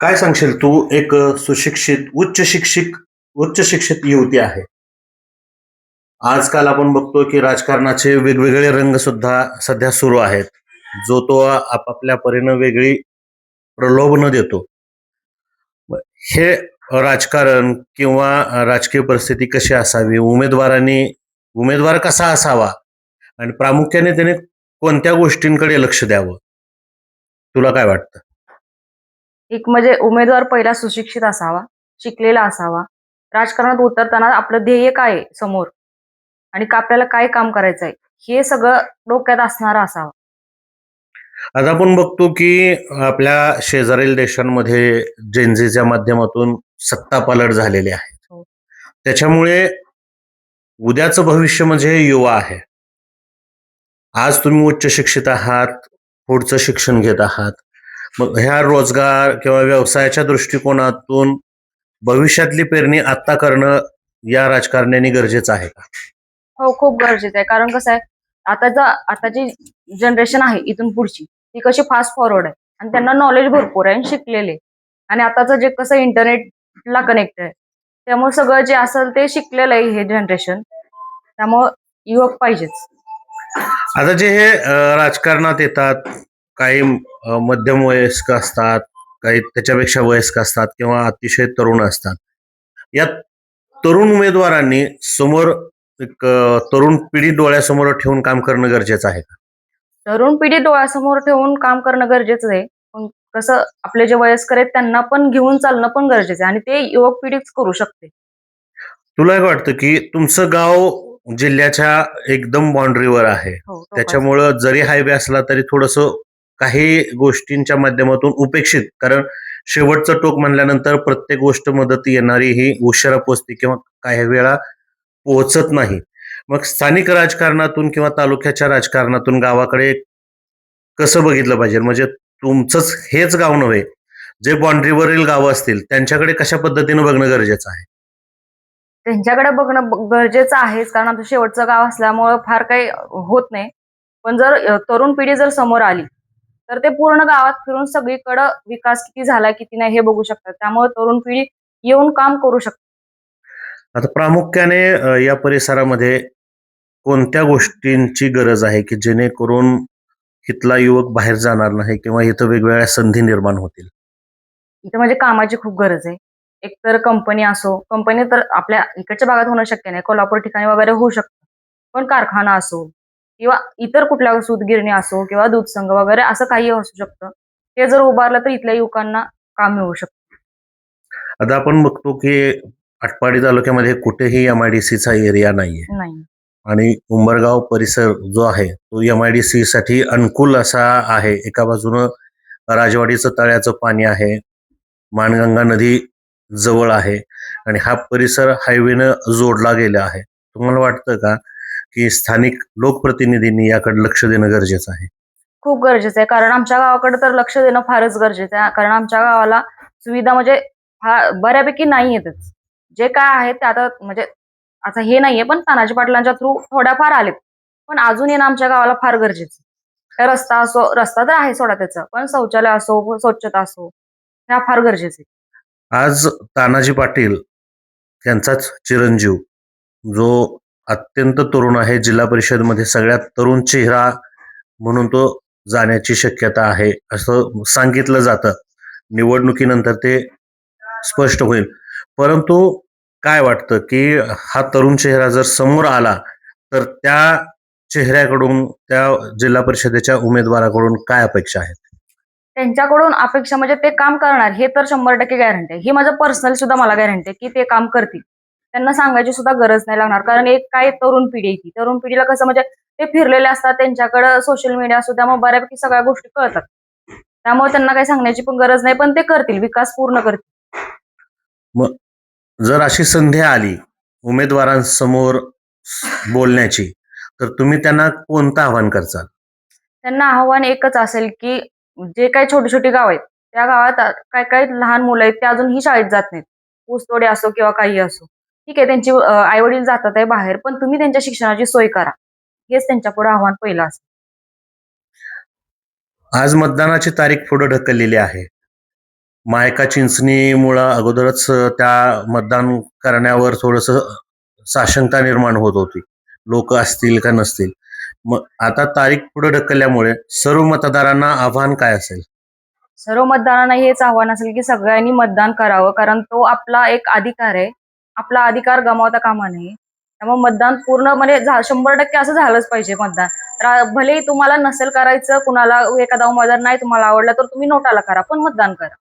काय सांगशील? तू एक सुशिक्षित उच्च शिक्षित उच्च शिक्षित युवती आहे. आजकाल आपण बघतो की राजकारणाचे वेगवेगळे रंग सुद्धा सध्या सुरू आहेत. जो तो आपापल्या परीनं वेगळी प्रलोभनं देतो. हे राजकारण किंवा राजकीय परिस्थिती कशी असावी? उमेदवारांनी उमेदवार कसा असावा? आणि प्रामुख्याने त्याने कोणत्या गोष्टींकडे लक्ष द्यावं? तुला काय वाटतं? एक म्हणजे उमेदवार पहिला सुशिक्षित असावा शिकलेला असावा. राजकारणात उतरताना आपलं ध्येय काय आहे समोर? आणि का आपल्याला काय काम करायचं आहे हे सगळं डोक्यात असणारं असावं. आता आपण बघतो की आपल्या शेजारील देशांमध्ये जेनझीच्या माध्यमातून सत्ता पालट झालेली आहे. हो. त्याच्यामुळे उद्याचं भविष्य म्हणजे युवा आहे. आज तुम्ही उच्च शिक्षित आहात पुढचं शिक्षण घेत आहात. मग ह्या रोजगार किंवा व्यवसायाच्या दृष्टिकोनातून भविष्यातली पेरणी आत्ता करणं या राजकारण्यांनी गरजेचं आहे का? हो खूप गरजेचं आहे. कारण कसं आहे आताचा आताची जनरेशन आहे इथून पुढची ती कशी फास्ट फॉरवर्ड आहे. आणि त्यांना नॉलेज भरपूर आहे आणि शिकलेले आणि आताचं जे कसं इंटरनेटला कनेक्ट आहे त्यामुळे सगळं जे असेल ते शिकलेलं आहे हे जनरेशन त्यामुळं युवक पाहिजेच. आता जे हे राजकारणात येतात काही मध्यम वयस्क असतात काही त्याच्यापेक्षा वयस्क असतात किंवा अतिशय तरुण असतात. या तरुण उमेदवारांनी समोर एक तरुण पिढी डोळ्यासमोर ठेवून काम करणं गरजेचं आहे का? तरुण पिढी डोळ्यासमोर ठेवून काम करणं गरजेचं आहे. पण कसं आपले जे वयस्कर आहेत त्यांना पण घेऊन चालणं पण गरजेचं आहे आणि ते युवक पिढीच करू शकते. तुला काय वाटतं की तुमचं गाव जिल्ह्याच्या एकदम बाउंड्रीवर आहे. हो त्याच्यामुळं जरी हायवे असला तरी थोडस काही गोष्टींच्या माध्यमातून उपेक्षित. कारण शेवटचं टोक म्हणल्यानंतर प्रत्येक गोष्ट मदत येणारी ही उशिरा पोचते किंवा काही वेळा पोहोचत नाही. मग स्थानिक राजकारणातून किंवा तालुक्याच्या राजकारणातून गावाकडे कसं बघितलं पाहिजे? म्हणजे तुमचंच हेच गाव नव्हे जे बाउंड्रीवरील गावं असतील त्यांच्याकडे कशा पद्धतीनं बघणं गरजेचं आहे? त्यांच्याकडे बघणं गरजेचं आहेच. कारण आमचं शेवटचं गाव असल्यामुळं फार काही होत नाही. पण जर तरुण पिढी जर समोर आली तर ते पूर्ण गावात फिरून सगळीकडं विकास किती झालाय किती नाही हे बघू शकतात. त्यामुळे तरुण पिढी येऊन काम करू शकते. आता प्रामुख्याने या परिसरामध्ये कोणत्या गोष्टींची गरज आहे की जेणेकरून इथला युवक बाहेर जाणार नाही किंवा इथं वेगवेगळ्या संधी निर्माण होतील? इथं म्हणजे कामाची खूप गरज आहे. एक तर कंपनी असो कंपनी तर आपल्या इकडच्या भागात होणं शक्य नाही. कोल्हापूर ठिकाणी वगैरे होऊ शकतं. पण कारखाना असो किंवा इतर कुठल्या सूतगिरणी असो किंवा दूध संघ वगैरे असं काही असू शकतं. ते जर उभारलं तर इथल्या युवकांना काम मिळू शकतं. आता आपण बघतो की आटपाडी तालुक्यामध्ये कुठेही एम आय डी सीचा एरिया नाहीये. नाही. आणि उंबरगाव परिसर जो आहे तो एम आय डी सी साठी अनुकूल असा आहे. एका बाजूनं राजवाडीचं तळ्याचं पाणी आहे माणगंगा नदी जवळ आहे आणि हा परिसर हायवेनं जोडला गेला आहे. तुम्हाला वाटतं का की स्थानिक लोकप्रतिनिधींनी याकडे लक्ष देणं गरजेचं आहे. खूप गरजेचं आहे. कारण आमच्या गावाकडे तर लक्ष देणं फारच गरजेचं आहे. कारण आमच्या गावाला सुविधा म्हणजे फार बऱ्यापैकी नाही येतच. जे काय आहे ते आता म्हणजे आता हे नाहीये पण तानाजी पाटलांच्या थ्रू थोड्याफार आलेत. पण अजून येणं आमच्या गावाला फार गरजेचं रस्ता असो रस्ता तर आहे सोडा त्याचं पण शौचालय असो स्वच्छता असो ह्या फार गरजेचं आहे. आज तानाजी पाटील यांचाच चिरंजीव जो अत्यंत तरुण आहे. जिल्हा परिषदमध्ये सगळ्यात तरुण चेहरा म्हणून तो जाण्याची शक्यता आहे असं सांगितलं जातं. निवडणुकीनंतर ते स्पष्ट होईल. परंतु काय वाटतं की हा तरुण चेहरा जर समोर आला तर त्या चेहऱ्याकडून त्या जिल्हा परिषदेच्या उमेदवाराकडून काय अपेक्षा आहेत? त्यांच्याकडून अपेक्षा म्हणजे ते काम करणार हे तर शंभर टक्के गॅरंटी आहे. ही माझं पर्सनल सुद्धा मला गॅरंटी आहे की ते काम करतील. त्यांना सांगायची सुद्धा गरज नाही लागणार. कारण एक काय तरुण पिढी ती. तरुण पिढीला कसं म्हणजे ते फिरलेले असतात त्यांच्याकडे सोशल मीडिया असतो त्यामुळे बऱ्यापैकी सगळ्या गोष्टी कळतात. त्यामुळे त्यांना काही सांगण्याची पण गरज नाही पण ते करतील विकास पूर्ण करतील. जर अशी संधी आली उमेदवारांसमोर बोलण्याची तर तुम्ही त्यांना कोणतं आव्हान करचाल? त्यांना आव्हान एकच असेल की जे काही छोटी छोटी गाव आहेत त्या गावात काय काय लहान मुलं आहेत ते अजूनही शाळेत जात नाहीत. ऊसतोडे असो किंवा काही असो. ठीक आहे त्यांची आई वडील जातात आहे बाहेर पण तुम्ही त्यांच्या शिक्षणाची सोय करा. हेच त्यांच्या पुढे आव्हान पहिलं असेल. आज मतदानाची तारीख पुढे ढकललेली आहे. मायका चिंचणीमुळं अगोदरच त्या मतदान करण्यावर थोडस साशंकता निर्माण होत होती. लोक असतील का नसतील. मग आता तारीख पुढे ढकलल्यामुळे सर्व मतदारांना आव्हान काय असेल? सर्व मतदारांना हेच आव्हान असेल की सगळ्यांनी मतदान करावं कारण तो आपला एक अधिकार आहे. आपला अधिकार गमावता कामा नये. त्यामुळे मतदान पूर्ण म्हणजे शंभर टक्के असं झालंच पाहिजे मतदान. भलेही तुम्हाला नसेल करायचं कुणाला एखादा उमेदवार नाही तुम्हाला आवडला तर तुम्ही नोटाला करा पण मतदान करा.